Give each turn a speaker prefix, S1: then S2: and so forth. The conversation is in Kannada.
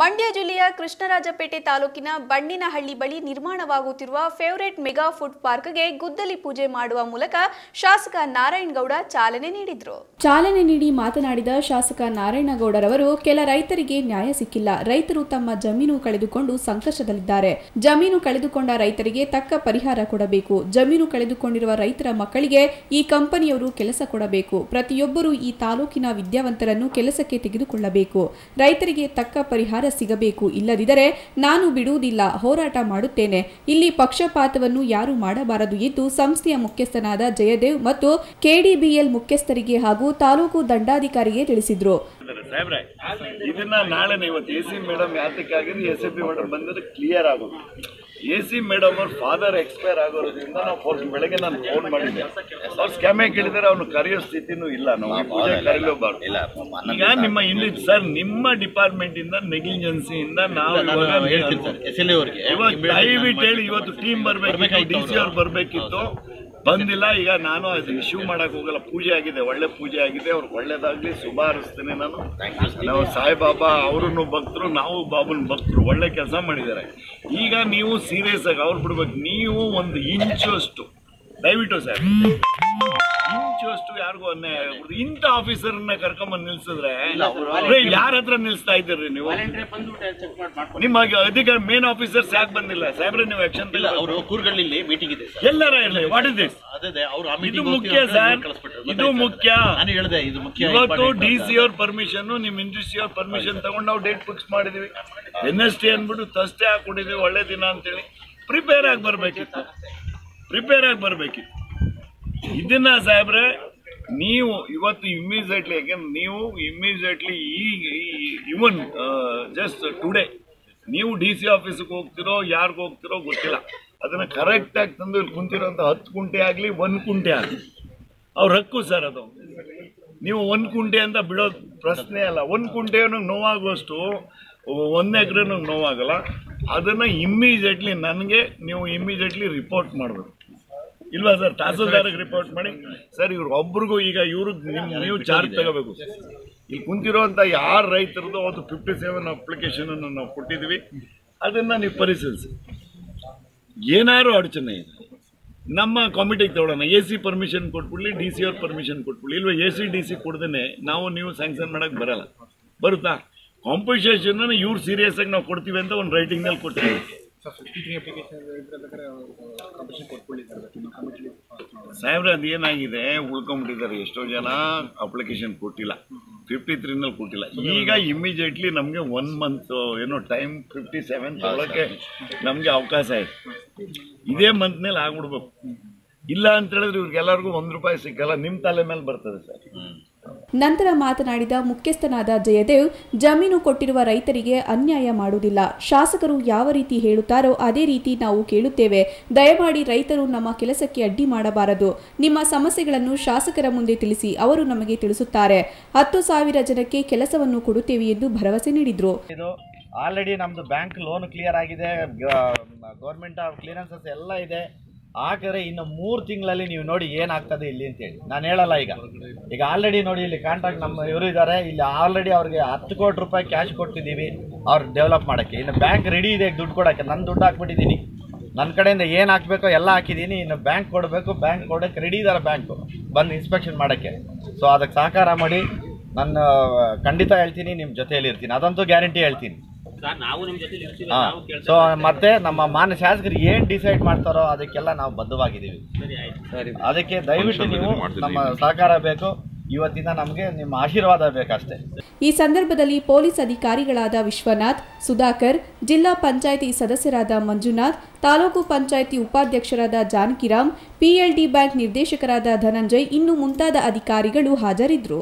S1: ಮಂಡ್ಯ ಜಿಲ್ಲೆಯ ಕೃಷ್ಣರಾಜಪೇಟೆ ತಾಲೂಕಿನ ಬಣ್ಣಿನಹಳ್ಳಿ ಬಳಿ ನಿರ್ಮಾಣವಾಗುತ್ತಿರುವ ಫೇವರೇಟ್ ಮೆಗಾ ಫುಡ್ ಪಾರ್ಕ್ಗೆ ಗುದ್ದಲಿ ಪೂಜೆ ಮಾಡುವ ಮೂಲಕ ಶಾಸಕ ನಾರಾಯಣಗೌಡ ಚಾಲನೆ ನೀಡಿದರು. ಚಾಲನೆ ನೀಡಿ ಮಾತನಾಡಿದ ಶಾಸಕ ನಾರಾಯಣಗೌಡರವರು, ಕೆಲ ರೈತರಿಗೆ ನ್ಯಾಯ ಸಿಕ್ಕಿಲ್ಲ. ರೈತರು ತಮ್ಮ ಜಮೀನು ಕಳೆದುಕೊಂಡು ಸಂಕಷ್ಟದಲ್ಲಿದ್ದಾರೆ. ಜಮೀನು ಕಳೆದುಕೊಂಡ ರೈತರಿಗೆ ತಕ್ಕ ಪರಿಹಾರ ಕೊಡಬೇಕು. ಜಮೀನು ಕಳೆದುಕೊಂಡಿರುವ ರೈತರ ಮಕ್ಕಳಿಗೆ ಈ ಕಂಪನಿಯವರು ಕೆಲಸ ಕೊಡಬೇಕು. ಪ್ರತಿಯೊಬ್ಬರು ಈ ತಾಲೂಕಿನ ವಿದ್ಯಾವಂತರನ್ನು ಕೆಲಸಕ್ಕೆ ತೆಗೆದುಕೊಳ್ಳಬೇಕು. ರೈತರಿಗೆ ತಕ್ಕ ಪರಿಹಾರ ಸಿಗಬೇಕು. ಇಲ್ಲದಿದ್ದರೆ ನಾನು ಬಿಡುವುದಿಲ್ಲ. ಹೋರಾಟ ಮಾಡುತ್ತೇನೆ. ಇಲ್ಲಿ ಪಕ್ಷಪಾತವನ್ನು ಯಾರು ಮಾಡಬಾರದು ಎಂದು ಸಂಸ್ಥೆಯ ಮುಖ್ಯಸ್ಥನಾದ ಜಯದೇವ್ ಮತ್ತು ಕೆಡಿಬಿಎಲ್ ಮುಖ್ಯಸ್ಥರಿಗೆ ಹಾಗೂ ತಾಲೂಕು ದಂಡಾಧಿಕಾರಿಗೆ ತಿಳಿಸಿದ್ರು.
S2: ಇದನ್ನ ನಾಳೆ ಇವತ್ತು ಎ ಸಿ ಮೇಡಮ್ ಯಾತಕ್ಕಾಗಿ ಎಸ್ ಎ ಪಿ ಮೇಡಮ್ ಬಂದ್ರೆ ಕ್ಲಿಯರ್ ಆಗೋದು. ಎ ಸಿ ಮೇಡಮ್ ಅವ್ರ ಫಾದರ್ ಎಕ್ಸ್ಪೈರ್ ಆಗೋದ್ರಿಂದ ನಾವು ಫೋನ್ ಬೆಳಗ್ಗೆ ನಾನು ಫೋನ್ ಮಾಡಿದ್ದೆ. ಅವ್ರು ಸ್ಕ್ಯಾಮೇ ಕೇಳಿದರೆ ಅವನು ಕರೆಯೋ ಸ್ಥಿತಿನೂ ಇಲ್ಲ. ನಾವು ಪೂಜೆ ಕರೆಯಲೇಬಾರ್ದು
S3: ಇಲ್ಲ
S2: ಈಗ ನಿಮ್ಮ ಇಲ್ಲಿ ಸರ್ ನಿಮ್ಮ ಡಿಪಾರ್ಟ್ಮೆಂಟ್ ಇಂದ ನೆಗ್ಲಿಜೆನ್ಸಿ ಇಂದ ನಾವು ದಯವಿಟ್ಟು ಹೇಳಿ ಇವತ್ತು ಟೀಮ್ ಬರ್ಬೇಕು ಡಿ ಸಿ ಅವ್ರು. ಬರ್ಬೇಕಿತ್ತು. ಬಂದಿಲ್ಲ, ಈಗ ನಾನು ಅದು ಇಶ್ಯೂ ಮಾಡಕ್ ಹೋಗಲ್ಲ. ಪೂಜೆ ಆಗಿದೆ, ಒಳ್ಳೆ ಪೂಜೆ ಆಗಿದೆ ಅವ್ರಿಗೆ ಒಳ್ಳೇದಾಗ್ಲಿ ಶುಭ ಹಾರೈಸ್ತೇನೆ ನಾನು. ನಾವು ಸಾಯಿಬಾಬಾ ಅವರನ್ನು ಭಕ್ತರು, ನಾವು ಬಾಬುನ ಭಕ್ತರು, ಒಳ್ಳೆ ಕೆಲಸ ಮಾಡಿದ್ದಾರೆ. ಈಗ ನೀವು ಸೀರಿಯಸ್ ಆಗಿ ಅವ್ರು ಬಿಡ್ಬೇಕು. ನೀವು ಒಂದು ಇಂಚು ಅಷ್ಟು. ದಯವಿಟ್ಟು ಸರ್. ಯಾರಿಗೂ ಅನ್ಯಾಯ ಆಗ್ಬಿಡ್ತು ಇಂಥ ಆಫೀಸರ್ನ ಕರ್ಕೊಂಬಂದು ನಿಲ್ಸಿದ್ರೆ ಯಾರ ಹತ್ರ ನಿಲ್ಸ್ತಾ ಇದ್ದೀರಿ ನೀವು? ನಿಮ್ಮ ಅಧಿಕಾರ ಮೇನ್ ಆಫೀಸರ್ಸ್ ಯಾಕೆ ಬಂದಿಲ್ಲ? ಸಾಹೇಬ್ರೆ ನೀವು ಆಕ್ಷನ್
S3: ಅವರು ಕೂರ್ಗಳ್ಳಿ ಮೀಟಿಂಗ್ ಇದೆ
S2: ಎಲ್ಲರ ಇರಲಿ ವಾಟ್ ಇಸ್ ದಿಸ್ ಇದು ಮುಖ್ಯ ಸರ್ ಇದು ಮುಖ್ಯ.
S3: ನಾನು ಹೇಳಿದೆ ಇದು ಮುಖ್ಯ
S2: ಇವತ್ತು ಡಿ. ಸಿ ಅವ್ರ ಪರ್ಮಿಷನ್ ನಿಮ್ ಇಂಡಸ್ಟ್ರಿ ಅವ್ರ ಪರ್ಮಿಷನ್ ತಗೊಂಡು ನಾವು ಡೇಟ್ ಫಿಕ್ಸ್ ಮಾಡಿದೀವಿ. ಎನ್ ಎಸ್ ಟಿ ಅಂದ್ಬಿಟ್ಟು ತಷ್ಟೇ ಹಾಕೊಂಡಿದೀವಿ ಒಳ್ಳೆ ದಿನ ಅಂತೇಳಿ. ಪ್ರಿಪೇರ್ ಆಗಿ ಬರ್ಬೇಕಿತ್ತು. ಪ್ರಿಪೇರ್ ಆಗಿ ಬರ್ಬೇಕಿತ್ತು. ಇದನ್ನ ಸಾಹೇಬ್ರೆ ನೀವು ಇವತ್ತು ಇಮ್ಮಿಡಿಯೇಟ್ಲಿ ಯಾಕೆಂದ್ರೆ ನೀವು ಇಮ್ಮಿಡಿಯೇಟ್ಲಿ ಈಗ ಇವನ್ ಜಸ್ಟ್ ಟುಡೇ ನೀವು ಡಿ ಸಿ ಆಫೀಸಿಗೆ ಹೋಗ್ತಿರೋ, ಯಾರಿಗೆ ಹೋಗ್ತಿರೋ ಗೊತ್ತಿಲ್ಲ. ಅದನ್ನ ಕರೆಕ್ಟಾಗಿ ತಂದು ಇಲ್ಲಿ ಕುಂತಿರೋಂಥ ಹತ್ತು ಕುಂಟೆ ಆಗಲಿ, ಒಂದು ಕುಂಟೆ ಆಗಲಿ. ಅವ್ರ ಹಕ್ಕು ಸರ್ ಅದು. ನೀವು ಒಂದು ಕುಂಟೆ ಅಂತ ಬಿಡೋ ಪ್ರಶ್ನೆ ಅಲ್ಲ. ಒಂದು ಕುಂಟೆ ನೋವಾಗುವಷ್ಟು, ಒಂದು ಎಕರೆ ನೋವಾಗಲ್ಲ. ಅದನ್ನು ಇಮ್ಮಿಡಿಯೇಟ್ಲಿ ನನಗೆ ನೀವು ಇಮ್ಮಿಡಿಯೇಟ್ಲಿ ರಿಪೋರ್ಟ್ ಮಾಡಬೇಕು. ಇಲ್ವಾ ಸರ್? ತಹಸೀಲ್ದಾರ್ಗೆ ರಿಪೋರ್ಟ್ ಮಾಡಿ. ಸರ್ ಇವ್ರು ಒಬ್ರಿಗೂ ಈಗ ಇವ್ರಿಗೆ ನಿಮ್ ನೀವು ಚಾರ್ಜ್ ತಗೋಬೇಕು. ಇಲ್ಲಿ ಕುಂತಿರುವಂಥ ಯಾರು ರೈತರದ್ದು ಅವತ್ತು ಫಿಫ್ಟಿ ಸೆವೆನ್ ಅಪ್ಲಿಕೇಶನ್ ನಾವು ಕೊಟ್ಟಿದ್ದೀವಿ. ಅದನ್ನ ನೀವು ಪರಿಶೀಲಿಸಿ. ಏನಾದ್ರು ಅಡಚಣೆ ಇದೆ. ನಮ್ಮ ಕಾಮಿಟಿಗೆ ತಗೊಳ್ಳೋಣ. ಎ ಸಿ ಪರ್ಮಿಷನ್ ಕೊಟ್ಬಿಡ್ಲಿ ಡಿ ಸಿ ಅವ್ರ ಪರ್ಮಿಷನ್ ಕೊಟ್ಬಿಡ್ಲಿ. ಇಲ್ವಾ ಎ ಸಿ ಡಿ ಸಿ ಕೊಡ್ದೇ ನಾವು ನೀವು ಸ್ಯಾಂಕ್ಷನ್ ಮಾಡೋಕೆ ಬರಲ್ಲ. ಬರುತ್ತಾ? ಕಾಂಪನ್ಸೇಷನ್ ಇವ್ರು ಸೀರಿಯಸ್ ಆಗಿ ನಾವು ಕೊಡ್ತೀವಿ ಅಂತ ಒಂದು ರೈಟಿಂಗ್ನಲ್ಲಿ ಕೊಟ್ಟಿದ್ದೀವಿ. ಸಾಹೇಬ್ರೆ ಅದೇನಾಗಿದೆ? ಉಳ್ಕೊಂಡ್ಬಿಟ್ಟಿದ್ದಾರೆ. ಎಷ್ಟೋ ಜನ ಅಪ್ಲಿಕೇಶನ್ ಕೊಟ್ಟಿಲ್ಲ. ಫಿಫ್ಟಿ ತ್ರೀನಲ್ಲಿ ಕೊಟ್ಟಿಲ್ಲ. ಈಗ ಇಮಿಡಿಯೇಟ್ಲಿ ನಮಗೆ ಒನ್ ಮಂತ್ ಏನೋ ಟೈಮ್ ಫಿಫ್ಟಿ ಸೆವೆನ್ ತೊಗೊಳಕ್ಕೆ ನಮಗೆ ಅವಕಾಶ ಇದೆ ಇದೇ ಮಂತ್ನಲ್ಲಿ ಆಗ್ಬಿಡ್ಬೇಕು. ಇಲ್ಲ ಅಂತ ಹೇಳಿದ್ರೆ ಇವ್ರಿಗೆಲ್ಲರಿಗೂ ಒಂದು ರೂಪಾಯಿ ಸಿಕ್ಕಲ್ಲ. ನಿಮ್ಮ ತಲೆ ಮೇಲೆ ಬರ್ತದೆ ಸರ್.
S1: ನಂತರ ಮಾತನಾಡಿದ ಮುಖ್ಯಸ್ಥನಾದ ಜಯದೇವ್, ಜಮೀನು ಕೊಟ್ಟಿರುವ ರೈತರಿಗೆ ಅನ್ಯಾಯ ಮಾಡುವುದಿಲ್ಲ. ಶಾಸಕರು ಯಾವ ರೀತಿ ಹೇಳುತ್ತಾರೋ ಅದೇ ರೀತಿ ನಾವು ಕೇಳುತ್ತೇವೆ. ದಯಮಾಡಿ ರೈತರು ನಮ್ಮ ಕೆಲಸಕ್ಕೆ ಅಡ್ಡಿ ಮಾಡಬಾರದು. ನಿಮ್ಮ ಸಮಸ್ಯೆಗಳನ್ನು ಶಾಸಕರ ಮುಂದೆ ತಿಳಿಸಿ ಅವರು ನಮಗೆ ತಿಳಿಸುತ್ತಾರೆ. ಹತ್ತು ಸಾವಿರ ಜನಕ್ಕೆ ಕೆಲಸವನ್ನು ಕೊಡುತ್ತೇವೆ ಎಂದು ಭರವಸೆ ನೀಡಿದ್ರು.
S4: ಆಲ್ರೆಡಿ ನಮ್ದು ಬ್ಯಾಂಕ್ ಲೋನ್ ಕ್ಲಿಯರ್ ಆಗಿದೆ. ಗೌರ್ಮೆಂಟ್ ಕ್ಲಿಯರೆನ್ಸಸ್ ಎಲ್ಲ ಇದೆ. ಹಾಕಿದ್ರೆ ಇನ್ನು ಮೂರು ತಿಂಗಳಲ್ಲಿ ನೀವು ನೋಡಿ ಏನಾಗ್ತದೆ ಇಲ್ಲಿ ಅಂತೇಳಿ ನಾನು ಹೇಳಲ್ಲ ಈಗ. ಈಗ ಆಲ್ರೆಡಿ ನೋಡಿ ಇಲ್ಲಿ ಕಾಂಟ್ರಾಕ್ಟ್ ನಮ್ಮ ಇವರು ಇದ್ದಾರೆ ಇಲ್ಲಿ ಆಲ್ರೆಡಿ ಅವ್ರಿಗೆ ಹತ್ತು ಕೋಟಿ ರೂಪಾಯಿ ಕ್ಯಾಶ್ ಕೊಟ್ಟಿದ್ದೀವಿ ಅವ್ರು ಡೆವಲಪ್ ಮಾಡೋಕ್ಕೆ. ಇನ್ನು ಬ್ಯಾಂಕ್ ರೆಡಿ ಇದೆ, ದುಡ್ಡು ಕೊಡೋಕ್ಕೆ. ನನ್ನ ದುಡ್ಡು ಹಾಕ್ಬಿಟ್ಟಿದ್ದೀನಿ. ನನ್ನ ಕಡೆಯಿಂದ ಏನು ಹಾಕಬೇಕೋ ಎಲ್ಲ ಹಾಕಿದ್ದೀನಿ. ಇನ್ನು ಬ್ಯಾಂಕ್ ಕೊಡಬೇಕು ಬ್ಯಾಂಕ್ ಕೊಡೋಕ್ಕೆ ರೆಡಿ ಇದ್ದಾರೆ ಬ್ಯಾಂಕು ಬಂದು ಇನ್ಸ್ಪೆಕ್ಷನ್ ಮಾಡೋಕ್ಕೆ. ಸೊ ಅದಕ್ಕೆ ಸಹಕಾರ ಮಾಡಿ ನಾನು ಖಂಡಿತ ಹೇಳ್ತೀನಿ ನಿಮ್ಮ ಜೊತೆಯಲ್ಲಿ ಇರ್ತೀನಿ. ಅದಂತೂ ಗ್ಯಾರಂಟಿ ಹೇಳ್ತೀನಿ. ಸೊ ಮತ್ತೆ ನಮ್ಮ ಮಾನ್ಯ ಶಾಸಕರು ಏನ್ ಡಿಸೈಡ್ ಮಾಡ್ತಾರೋ ಅದಕ್ಕೆಲ್ಲ ನಾವು ಬದ್ಧವಾಗಿದ್ದೀವಿ. ಅದಕ್ಕೆ ದಯವಿಟ್ಟು ನೀವು ನಮ್ಮ ಸಹಕಾರ ಬೇಕು. ಇವತ್ತಿನ ನಮಗೆ ನಿಮ್ಮ ಆಶೀರ್ವಾದ ಬೇಕಷ್ಟೇ.
S1: ಈ ಸಂದರ್ಭದಲ್ಲಿ ಪೊಲೀಸ್ ಅಧಿಕಾರಿಗಳಾದ ವಿಶ್ವನಾಥ್ ಸುಧಾಕರ್ ಜಿಲ್ಲಾ ಪಂಚಾಯಿತಿ ಸದಸ್ಯರಾದ ಮಂಜುನಾಥ್ ತಾಲೂಕು ಪಂಚಾಯಿತಿ ಉಪಾಧ್ಯಕ್ಷರಾದ ಜಾನಕಿರಾಮ್ ಪಿಎಲ್ಡಿ ಬ್ಯಾಂಕ್ ನಿರ್ದೇಶಕರಾದ ಧನಂಜಯ್ ಇನ್ನು ಮುಂತಾದ ಅಧಿಕಾರಿಗಳು ಹಾಜರಿದ್ದರು